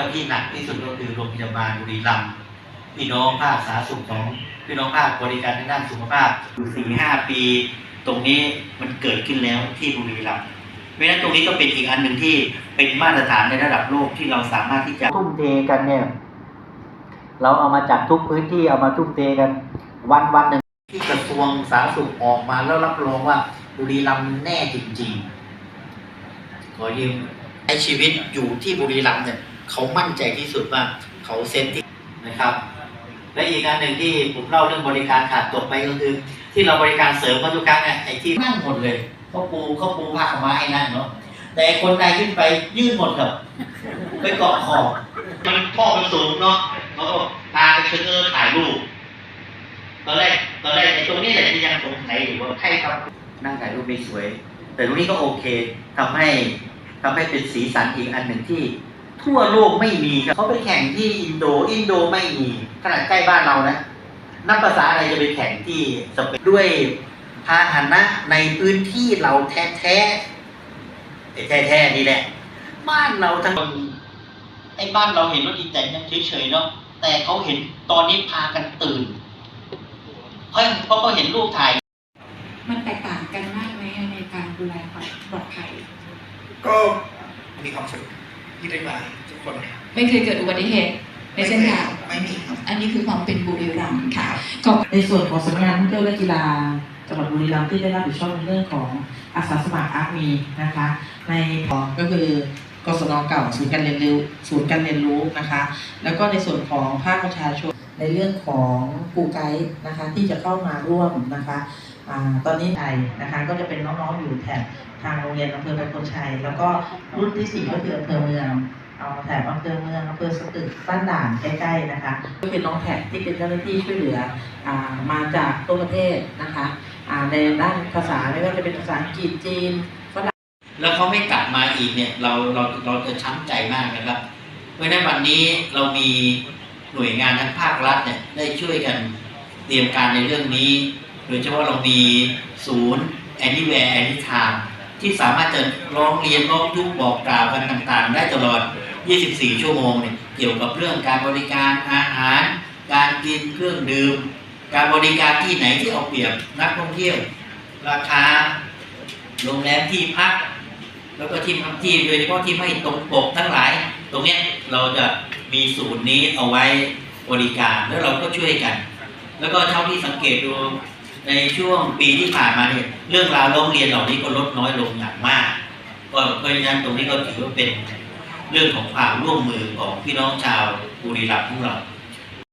ก็ที่หนักที่สุดก็คือโรงพยาบาลบุรีรัมย์พี่น้องภาคสาธารณสุขของพี่น้องภาคบริการทางด้านสุขภาพอยู่สี่ห้าปี ตรงนี้มันเกิดขึ้นแล้วที่บุรีรัมย์เพราะฉะนั้นตรงนี้ก็เป็นอีกอันหนึ่งที่เป็นมาตรฐานในระดับโลกที่เราสามารถที่จะทุ่มเทกันเนี่ยเราเอามาจากทุกพื้นที่เอามาทุ่มเทกัน วันวันหนึ่งที่กระทรวงสาธารณสุขออกมาแล้วรับรองว่าบุรีรัมย์แน่จริง ๆ ขอยืมใช้ชีวิตอยู่ที่บุรีรัมย์เนี่ย เขามั่นใจที่สุดว่าเขาเซนที่นะครับ และอีกอันหนึ่งที่ผมเล่าเรื่องบริการขาดตกไปก็คือ ที่เราบริการเสริมเขาทุกครั้งเนี่ยไอ้ที่นั่งหมดเลยเขาปูเขาปูผ้าขม้าไอ้นั่นเนาะแต่คนใดขึ้นไปยื่นหมดครับไปเกาะขอบมันพ่อมันสูงเนาะเขาก็พาไปเชิญเออถ่ายรูปตอนแรกตอนแรกไอ้ตรงนี้แหละที่ยังสงสัยอยู่ว่าใครครับนั่งถ่ายรูปไม่สวย แต่ตรงนี้ก็โอเคทำให้ทำให้เป็นสีสันอีกอันหนึ่งที่ ทั่วโลกไม่มีครับเขาไปแข่งที่อินโดอินโดไม่มีขนาดใกล้บ้านเรานะนักภาษาอะไรจะไปแข่งที่สเปนด้วยพาหนะในพื้นที่เราแท้แท้ๆไอ้แท้ๆนี่แหละบ้านเราทั้งไอ้บ้านเราเห็นรถอีแตนยังเฉยๆเนาะแต่เขาเห็นตอนนี้พากันตื่นเพราะเพราะเขาเห็นรูปถ่าย มันแตกต่างกันมากไหมในการดูแลความปลอดภัยก็มีความสุข ที่ได้มาทุกคนไม่เคยเกิดอุบัติเหตุในเส้นทางไม่มีครับ อันนี้คือความเป็นบุรีรัมย์ค่ะขอบในส่วนของสำนักงานท่องเที่ยวและกีฬาจังหวัดบุรีรัมย์ที่ได้รับผิดชอบในเรื่องของอาสาสมัครอาร์มีนะคะ ในของก็คือกศนเก่าศูนย์การเรียนรู้ศูนย์การเรียนรู้นะคะ แล้วก็ในส่วนของภาคประชาชนในเรื่องของกูไกด์นะคะที่จะเข้ามาร่วมนะคะอา ตอนนี้ไทยนะคะก็จะเป็นน้องๆอยู่แถบทางโรงเรียนอำเภอประโคนชัย แล้วก็รุ่นที่สี่ก็คืออำเภอเมืองเอาแถบอำเภอเมืองอำเภอสตึกบ้านด่านใกล้ๆนะคะก็เป็นน้องแท็กที่เป็นเจ้าหน้าที่ช่วยเหลืออมาจากทั่วประเทศนะคะในด้านภาษาไม่ว่าจะเป็นภาษาอังกฤษจีนฝรั่งแล้วเขาไม่กลับมาอีกเนี่ยเราเราเราจะช้ำใจมากนะครับ เพราะฉะนั้นวันนี้เรามีหน่วยงานทั้งภาครัฐเนี่ยได้ช่วยกันเตรียมการในเรื่องนี้ โดยเฉพาะเรามีศูนย์ Anywhere Anytime ที่สามารถจะร้องเรียนร้องทุกข์บอกกล่าวกันต่างๆ ได้ตลอด 24 ชั่วโมงเนี่ยเกี่ยวกับเรื่องการบริการอาหาร การกินเครื่องดื่ม การบริการที่ไหนที่เอาเปรียบนักท่องเที่ยว ราคาโรงแรมที่พัก แล้วก็ที่พักที่โดยเฉพาะที่ไม่ตรงปกทั้งหลาย ตรงเนี้ยเราจะมีศูนย์นี้เอาไว้บริการแล้วเราก็ช่วยกัน แล้วก็เท่าที่สังเกตดู ในช่วงปีที่ผ่านมาเนี่ยเรื่องราวร้องเรียนเหล่านี้ก็ลดน้อยลงอย่างมากก็เพราะฉะนั้นตรงนี้ก็ถือว่าเป็นเรื่องของความร่วมมือของพี่น้องชาวบุรีรัมย์ของเรา